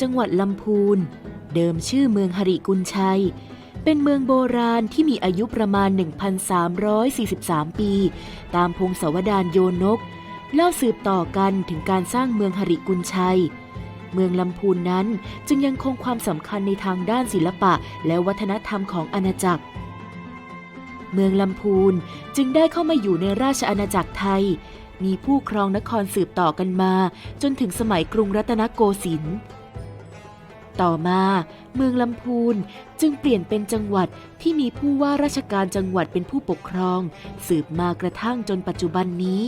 จังหวัดลำพูน เดิมชื่อเมืองหริกุลชัย เป็นเมืองโบราณที่มีอายุประมาณ 1,343 ปี ตามพงศาวดารโยนก เล่าสืบต่อกันถึงการสร้างเมืองหริกุลชัย เมืองลำพูนนั้นจึงยังคงความสำคัญในทางด้านศิลปะและวัฒนธรรมของอาณาจักร เมืองลำพูนจึงได้เข้ามาอยู่ในราชอาณาจักรไทยมีผู้ครองนครสืบต่อกันมา จนถึงสมัยกรุงรัตนโกสินทร์ ต่อมาเมืองลำพูนจึงเปลี่ยนเป็นจังหวัดที่มีผู้ว่าราชการจังหวัดเป็นผู้ปกครอง สืบมากระทั่งจนปัจจุบันนี้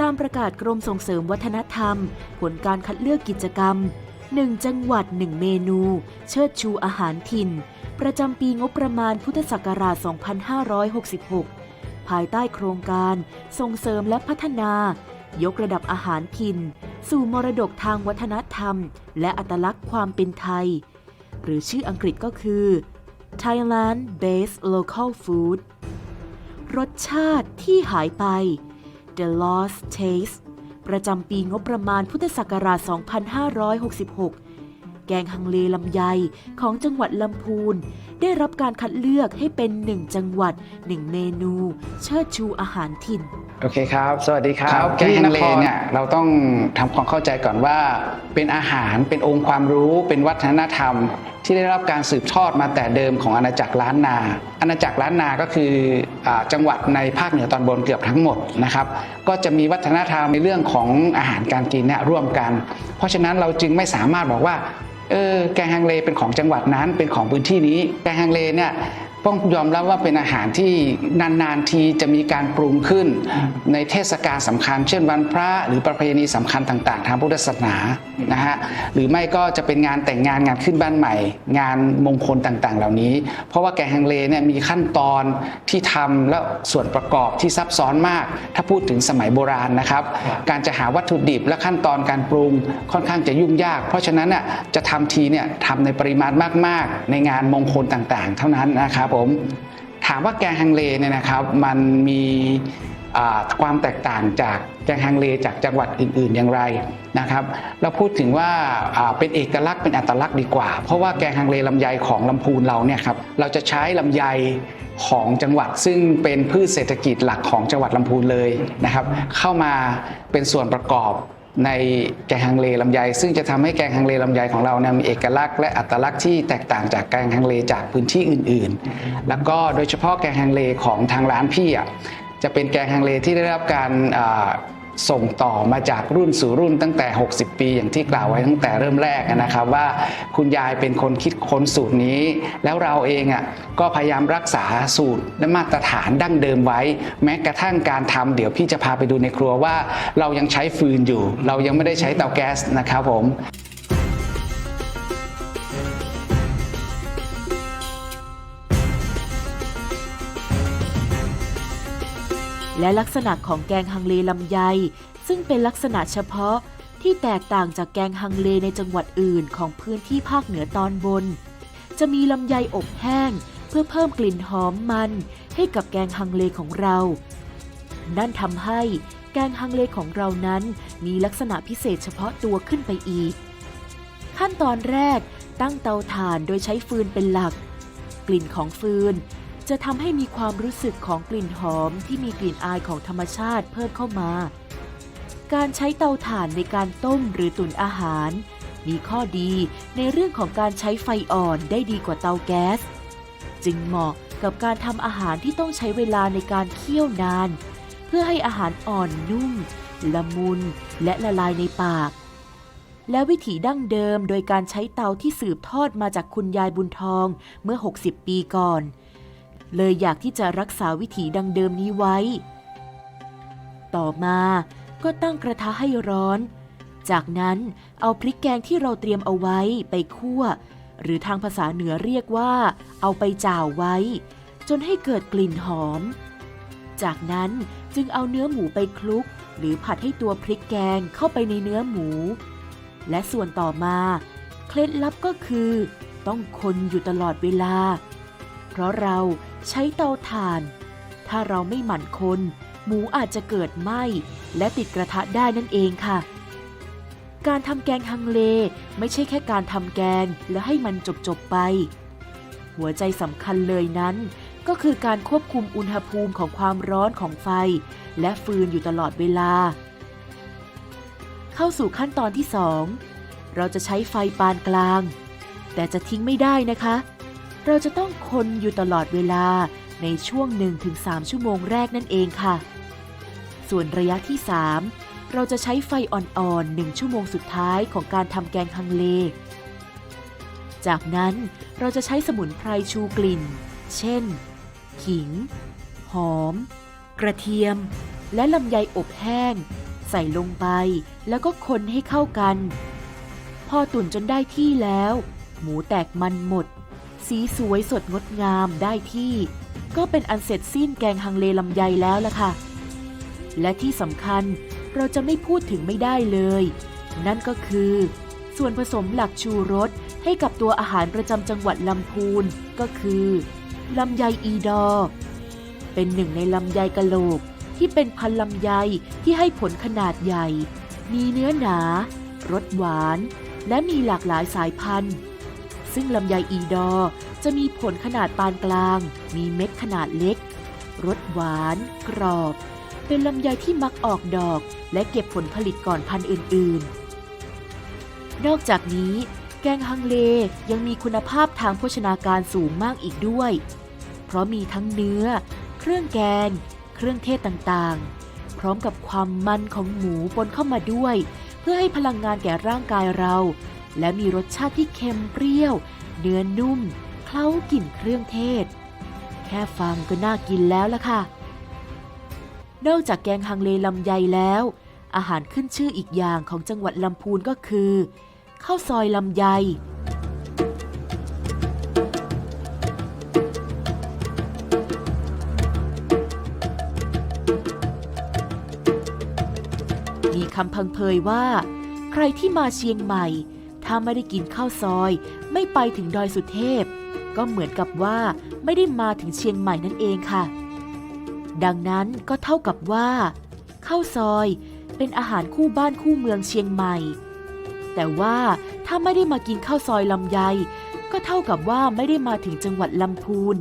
ตามประกาศกรมส่งเสริมวัฒนธรรม ผลการคัดเลือกกิจกรรม1จังหวัด1เมนู เชิดชูอาหารถิ่น ประจำปีงบประมาณพุทธศักราช 2566 ภายใต้โครงการส่งเสริมและพัฒนายกระดับอาหารถิ่น สู่มรดกทางวัฒนธรรม และอัตลักษณ์ความเป็นไทย หรือชื่ออังกฤษก็คือ Thailand Based Local Food รสชาติที่หายไป The Lost Taste ประจำปีงบประมาณพุทธศักราช 2566 แกงฮังเลลำไยของจังหวัดลำพูน ได้รับการคัดเลือกให้เป็นหนึ่งจังหวัดหนึ่งเมนู เชิดชูอาหารถิ่น โอเคครับ สวัสดีครัครับบแกงที่ฮันงเลคร เนี่ยเราต้องทำความเข้าใจก่อนว่า เป็นอาหารเป็นองค์ความรู้เป็นวัฒนธรรม ที่ได้รับการสืบทอดมาแต่เดิมของอาณาจักรล้านนา อาณาจักรล้านนาก็คืออาจังหวัดในภาคเหนือตอนบนเกือบทั้งหมดนะครับ ก็จะมีวัฒนธรรมในเรื่องของอาหารการกินเนี่ยร่วมกัน เพราะฉะนั้นเราจึงไม่สามารถบอกว่า เออแกงฮังเลเป็นของจังหวัดนั้นเป็นของพื้นที่นี้แกงฮังเลเนี่ย ต้องยอมรับว่าเป็นอาหารที่นานๆทีจะมีการปรุงขึ้น ในเทศกาลสำคัญ เช่นวันพระหรือประเพณีสำคัญต่าง ๆ ทางพุทธศาสนานะฮะหรือไม่ก็จะเป็นงานแต่งงานงานขึ้นบ้านใหม่ งานมงคลต่างๆ เหล่านี้ เพราะว่าแกงฮังเลเนี่ยมีขั้นตอนที่ทำและส่วนประกอบที่ซับซ้อนมาก ถ้าพูดถึงสมัยโบราณนะครับ การจะหาวัตถุดิบและขั้นตอนการปรุงค่อนข้างจะยุ่งยาก เพราะฉะนั้นน่ะจะทำทีเนี่ยทำในปริมาณมากๆ ในงานมงคลต่างๆ เท่านั้นนะครับผมถามว่าแกงฮังเลเนี่ยนะครับมันมีความแตกต่างจากแกงฮังเลจากจังหวัดอื่น ๆอย่างไรนะครับ เราพูดถึงว่าเป็นเอกลักษณ์เป็นอัตลักษณ์ดีกว่า เพราะว่าแกงฮังเลลำไยของลำพูนเราเนี่ยครับเราจะใช้ลำไยของจังหวัดซึ่งเป็นพืชเศรษฐกิจหลักของจังหวัดลำพูนเลยนะครับ เข้ามาเป็นส่วนประกอบ ในแกงฮังเลลำไย ซึ่งจะทำให้แกงฮังเลลำไยของเราเนี่ยมีเอกลักษณ์และอัตลักษณ์ที่แตกต่างจากแกงฮังเลจากพื้นที่อื่นๆ แล้วก็โดยเฉพาะแกงฮังเลของทางร้านพี่อะจะเป็นแกงฮังเลที่ได้รับการ ส่งต่อมาจากรุ่นสู่รุ่นตั้งแต่ 60 ปีอย่างที่กล่าวไว้ตั้งแต่เริ่มแรกนะครับว่าคุณยายเป็นคนคิดค้นสูตรนี้ แล้วเราเองอะก็พยายามรักษาสูตรและมาตรฐานดั้งเดิมไว้ แม้กระทั่งการทำเดี๋ยวพี่จะพาไปดูในครัวว่า เรายังใช้ฟืนอยู่ เรายังไม่ได้ใช้เตาแก๊สนะครับผม และลักษณะของแกงฮังเลลำไย ซึ่งเป็นลักษณะเฉพาะที่แตกต่างจากแกงฮังเลในจังหวัดอื่นของพื้นที่ภาคเหนือตอนบน จะมีลำไยอบแห้ง เพื่อเพิ่มกลิ่นหอมมันให้กับแกงฮังเลของเรา นั่นทำให้แกงฮังเลของเรานั้นมีลักษณะพิเศษเฉพาะตัวขึ้นไปอีก ขั้นตอนแรกตั้งเตาถ่านโดยใช้ฟืนเป็นหลัก กลิ่นของฟืน จะทำให้มีความรู้สึกของกลิ่นหอมที่มีกลิ่นอายของธรรมชาติเพิ่มเข้ามา การใช้เตาถ่านในการต้มหรือตุ๋นอาหาร มีข้อดีในเรื่องของการใช้ไฟอ่อนได้ดีกว่าเตาแก๊ส จึงเหมาะกับการทำอาหารที่ต้องใช้เวลาในการเคี่ยวนาน เพื่อให้อาหารอ่อนนุ่ม ละมุน และละลายในปาก และวิถีดั้งเดิมโดยการใช้เตาที่สืบทอดมาจากคุณยายบุญทองเมื่อ 60 ปีก่อน เลยอยากที่จะรักษาวิถีดังเดิมนี้ไว้ ต่อมาก็ตั้งกระทะให้ร้อน จากนั้นเอาพริกแกงที่เราเตรียมเอาไว้ไปคั่ว หรือทางภาษาเหนือเรียกว่า เอาไปจ่าวไว้ จนให้เกิดกลิ่นหอม จากนั้นจึงเอาเนื้อหมูไปคลุก หรือผัดให้ตัวพริกแกงเข้าไปในเนื้อหมู และส่วนต่อมา เคล็ดลับก็คือ ต้องคนอยู่ตลอดเวลา เพราะเราใช้เตาถ่าน ถ้าเราไม่หมั่นคนหมูอาจจะเกิดไหม้และติดกระทะได้นั่นเองค่ะ การทำแกงฮังเลไม่ใช่แค่การทำแกงแล้วให้มันจบๆไป หัวใจสำคัญเลยนั้น ก็คือการควบคุมอุณหภูมิของความร้อนของไฟ และฟืนอยู่ตลอดเวลา เข้าสู่ขั้นตอนที่ 2 เราจะใช้ไฟปานกลาง แต่จะทิ้งไม่ได้นะคะเเราจะต้องคนอยู่ตลอดเวลาในช่วง 1-3 ชั่วโมงแรกนั่นเองค่ะ ส่วนระยะที่ 3 เราจะใช้ไฟอ่อนๆ 1 ชั่วโมงสุดท้ายของการทำแกงฮังเล จากนั้นเราจะใช้สมุนไพรชูกลิ่น เช่น ขิง หอม กระเทียม และลำไยอบแห้ง ใส่ลงไปแล้วก็คนให้เข้ากัน พอตุ๋นจนได้ที่แล้ว หมูแตกมันหมด สีสวยสดงดงามได้ที่ ก็เป็นอันเสร็จสิ้นแกงฮังเลลำไยแล้วล่ะค่ะ และที่สำคัญเราจะไม่พูดถึงไม่ได้เลย นั่นก็คือ ส่วนผสมหลักชูรสให้กับตัวอาหารประจำจังหวัดลำพูนก็คือลำไยอีดอ เป็นหนึ่งในลำไยกะโหลก ที่เป็นพันลำไยที่ให้ผลขนาดใหญ่ มีเนื้อหนา รสหวาน และมีหลากหลายสายพันธุ์ ซึ่งลำไยอีดอ จะมีผลขนาดปานกลาง มีเม็ดขนาดเล็ก รสหวาน กรอบ เป็นลำไยที่มักออกดอก และเก็บผลผลิตก่อนพันธุ์อื่น ๆ นอกจากนี้ แกงฮังเลยังมีคุณภาพทางโภชนาการสูงมากอีกด้วย เพราะมีทั้งเนื้อ เครื่องแกง เครื่องเทศต่างๆ พร้อมกับความมันของหมูปนเข้ามาด้วย เพื่อให้พลังงานแก่ร่างกายเรา และมีรสชาติที่เค็มเปรี้ยว เนื้อนุ่ม เคล้ากลิ่นเครื่องเทศ แค่ฟังก็น่ากินแล้วล่ะค่ะ นอกจากแกงฮังเลลำไยแล้ว อาหารขึ้นชื่ออีกอย่างของจังหวัดลำพูนก็คือข้าวซอยลำไยมีคำพังเพยว่า ใครที่มาเชียงใหม่ ถ้าไม่ได้กินข้าวซอย ไม่ไปถึงดอยสุเทพ ก็เหมือนกับว่าไม่ได้มาถึงเชียงใหม่นั่นเองค่ะ ดังนั้นก็เท่ากับว่าข้าวซอยเป็นอาหารคู่บ้านคู่เมืองเชียงใหม่ แต่ว่าถ้าไม่ได้มากินข้าวซอยลำไย ก็เท่ากับว่าไม่ได้มาถึงจังหวัดลำพูน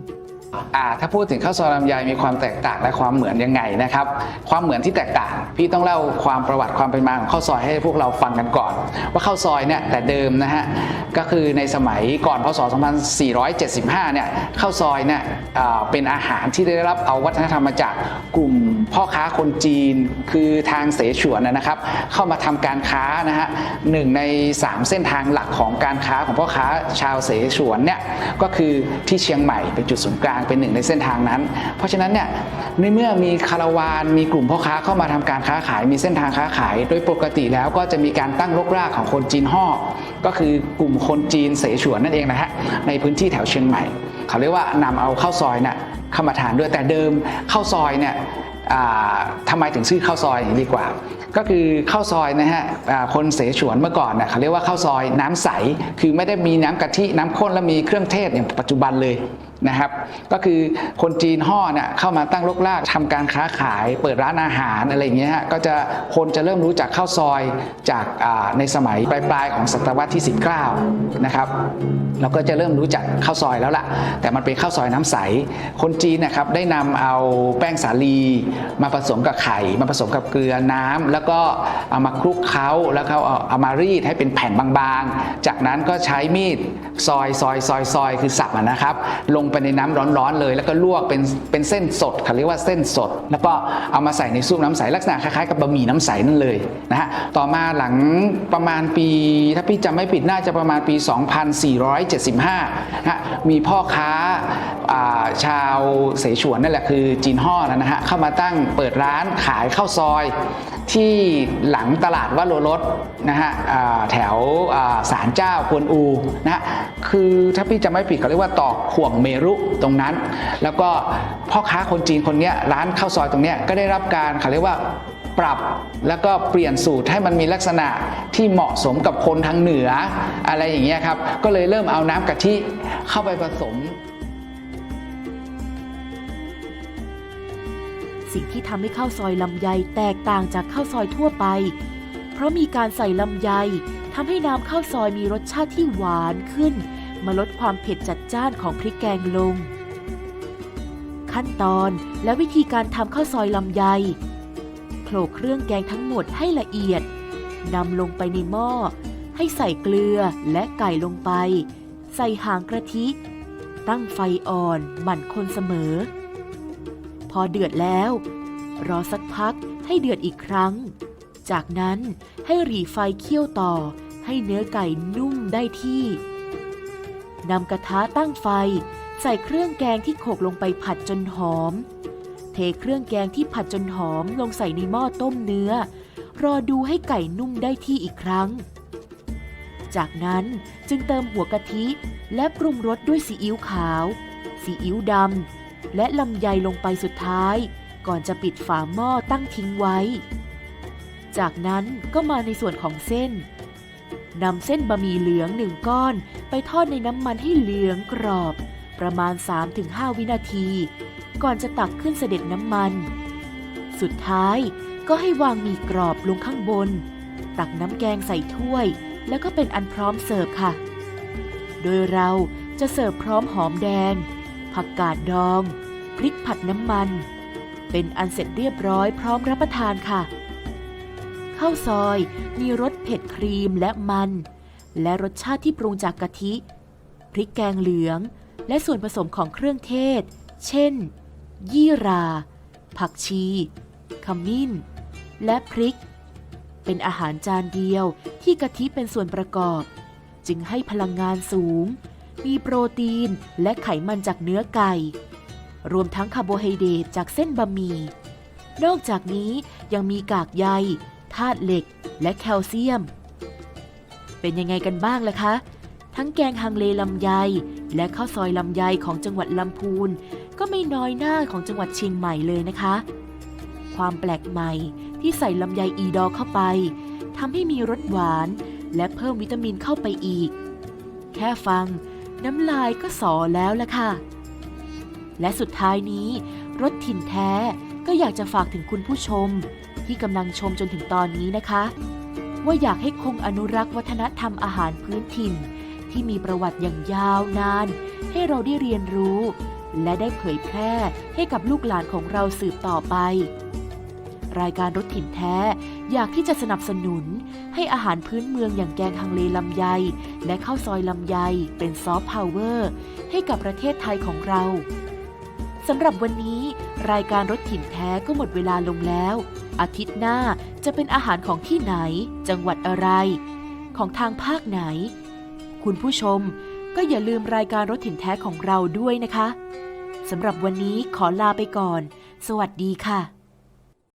อ่าถ้าพูดถึงข้าวซอยลำไยมีความแตกต่างและความเหมือนยังไงนะครับ ความเหมือนที่แตกต่าง พี่ต้องเล่าความประวัติความเป็นมาของข้าวซอยให้พวกเราฟังกันก่อน ว่าข้าวซอยเนี่ยแต่เดิมนะฮะก็คือในสมัยก่อนพศ 2475 เนี่ยข้าวซอยเนี่ยเป็นอาหารที่ได้รับเอาวัฒนธรรมมาจากกลุ่มพ่อค้าคนจีน คือทางเสฉวนนะครับ เข้ามาทำการค้านะฮะหนึ่งใน 3 เส้นทางหลักของการค้าของพ่อค้าชาวเสฉวนเนี่ยก็คือที่เชียงใหม่เป็นจุดศูนย์กลางเป็นหนึ่งในเส้นทางนั้น เพราะฉะนั้นเนี่ยในเมื่อมีคาราวานมีกลุ่มพ่อค้าเข้ามาทำการค้าขาย มีเส้นทางค้าขาย โดยปกติแล้วก็จะมีการตั้งรกรากของคนจีนห่อก็คือกลุ่มคนจีนเสฉวนนั่นเองนะฮะในพื้นที่แถวเชียงใหม่ เขาเรียกว่านำเอาข้าวซอยน่ะเข้ามาทานด้วยแต่เดิมข้าวซอยเนี่ยทำไมถึงชื่อข้าวซอยอย่างดีกว่า ก็คือข้าวซอยนะฮะคนเสฉวนเมื่อก่อนเน่ยเขาเรียกว่าข้าวซอยน้ำใส คือไม่ได้มีน้ำกะทิน้ำข้นและมีเครื่องเทศอย่างปัจจุบันเลย นะครับ ก็คือคนจีนห่อเนี่ยเข้ามาตั้งรกรากทำการค้าขาย เปิดร้านอาหารอะไรอย่างเงี้ยก็จะคนจะเริ่มรู้จักข้าวซอยจากาในสมัยปลายๆของศตวรรษที่ 19 นะครับเราก็จะเริ่มรู้จักข้าวซอยแล้วล่ะ แต่มันเป็นข้าวซอยน้ำใส คนจีนนะครับได้นำเอาแป้งสาลี มาผสมกับไข่ มาผสมกับเกลือน้ำแล้วก็เอามาคลุกเคล้าแล้วเขาเอามารีดให้เป็นแผ่นบางๆ จากนั้นก็ใช้มีดซอยซอยซอยซอยคือสับนะครับ ลงไปในน้ำร้อนๆเลย แล้วก็ลวกเป็นเป็นเส้นสดเขาเรียกว่าเส้นสด แล้วก็เอามาใส่ในซุปน้ำใสลักษณะคล้ายๆกับบะหมี่น้ำใสนั่นเลยนะฮะต่อมาหลังประมาณปี ถ้าพี่จำไม่ผิดน่าจะประมาณปี 2475นะฮะมีพ่อค้าาชาวเสฉวนนั่นแหละคือจีนห่อนะฮะเข้ามาตั้งเปิดร้านขายข้าวซอยที่หลังตลาดวัดโลรสนะฮะแถวอ่าศาลเจ้ากวนอูนะฮะคือถ้าพี่จำไม่ผิดเขาเรียกว่าตอกข่วงเมรุตรงนั้น แล้วก็พ่อค้าคนจีนคนนี้ร้านข้าวซอยตรงนี้ก็ได้รับการเขาเรียกว่าปรับแล้วก็เปลี่ยนสูตรให้มันมีลักษณะที่เหมาะสมกับคนทางเหนือ อะไรอย่างเงี้ยครับ ก็เลยเริ่มเอาน้ำกะทิเข้าไปผสม สิ่งที่ทำให้ข้าวซอยลำไยแตกต่างจากข้าวซอยทั่วไป เพราะมีการใส่ลำไยทำให้น้ำข้าวซอยมีรสชาติที่หวานขึ้น มาลดความเผ็ดจัดจ้านของพริกแกงลง ขั้นตอนและวิธีการทำข้าวซอยลำไยโขลกเครื่องแกงทั้งหมดให้ละเอียดนำลงไปในหม้อ ให้ใส่เกลือและไก่ลงไป ใส่หางกระทิ ตั้งไฟอ่อนหมั่นคนเสมอ พอเดือดแล้ว รอสักพักให้เดือดอีกครั้ง จากนั้นให้หรี่ไฟเคี่ยวต่อให้เนื้อไก่นุ่มได้ที่ นำกระทะตั้งไฟ ใส่เครื่องแกงที่โขลกลงไปผัดจนหอม เทเครื่องแกงที่ผัดจนหอมลงใส่ในหม้อต้มเนื้อ รอดูให้ไก่นุ่มได้ที่อีกครั้ง จากนั้นจึงเติมหัวกะทิและปรุงรสด้วยซีอิ๊วขาว ซีอิ๊วดำ และลำไยลงไปสุดท้าย ก่อนจะปิดฝาหม้อตั้งทิ้งไว้ จากนั้นก็มาในส่วนของเส้น นำเส้นบะหมี่เหลืองหนึ่งก้อน ไปทอดในน้ำมันให้เหลืองกรอบ ประมาณ 3-5 วินาที ก่อนจะตักขึ้นเสด็จน้ำมัน สุดท้ายก็ให้วางหมี่กรอบลงข้างบน ตักน้ำแกงใส่ถ้วย แล้วก็เป็นอันพร้อมเสิร์ฟค่ะ โดยเราจะเสิร์ฟพร้อมหอมแดง ผักกาดดอง พริกผัดน้ำมัน เป็นอันเสร็จเรียบร้อยพร้อมรับประทานค่ะ ข้าวซอย มีรสเผ็ดครีมและมัน และรสชาติที่ปรุงจากกะทิ พริกแกงเหลือง และส่วนผสมของเครื่องเทศ เช่น ยี่รา ผักชี ขมิ้น และพริก เป็นอาหารจานเดียวที่กะทิเป็นส่วนประกอบ จึงให้พลังงานสูง มีโปรตีนและไขมันจากเนื้อไก่ รวมทั้งคาร์โบไฮเดรตจากเส้นบะหมี่นอกจากนี้ยังมีกากใย ธาตุเหล็ก และแคลเซียม เป็นยังไงกันบ้างล่ะคะ ทั้งแกงฮังเลลำไย และข้าวซอยลำไยของจังหวัดลำพูน ก็ไม่น้อยหน้าของจังหวัดเชียงใหม่เลยนะคะ ความแปลกใหม่ที่ใส่ลำไยอีดอเข้าไปทำให้มีรสหวาน และเพิ่มวิตามินเข้าไปอีก แค่ฟัง น้ำลายก็สอแล้วล่ะค่ะ และสุดท้ายนี้รถถิ่นแท้ ก็อยากจะฝากถึงคุณผู้ชม ที่กำลังชมจนถึงตอนนี้นะคะ ว่าอยากให้คงอนุรักษ์วัฒนธรรมอาหารพื้นถิ่น ที่มีประวัติอย่างยาวนาน ให้เราได้เรียนรู้ และได้เผยแพร่ให้กับลูกหลานของเราสืบต่อไป รายการรถถิ่นแท้อยากที่จะสนับสนุน ให้อาหารพื้นเมืองอย่างแกงฮังเลลำไย และข้าวซอยลำไยเป็นซอฟต์พาวเวอร์ให้กับประเทศไทยของเราสำหรับวันนี้ รายการรถถิ่นแท้ก็หมดเวลาลงแล้ว อาทิตย์หน้าจะเป็นอาหารของที่ไหน จังหวัดอะไร ของทางภาคไหน คุณผู้ชมก็อย่าลืมรายการรถถิ่นแท้ของเราด้วยนะคะสำหรับวันนี้ขอลาไปก่อน สวัสดีค่ะ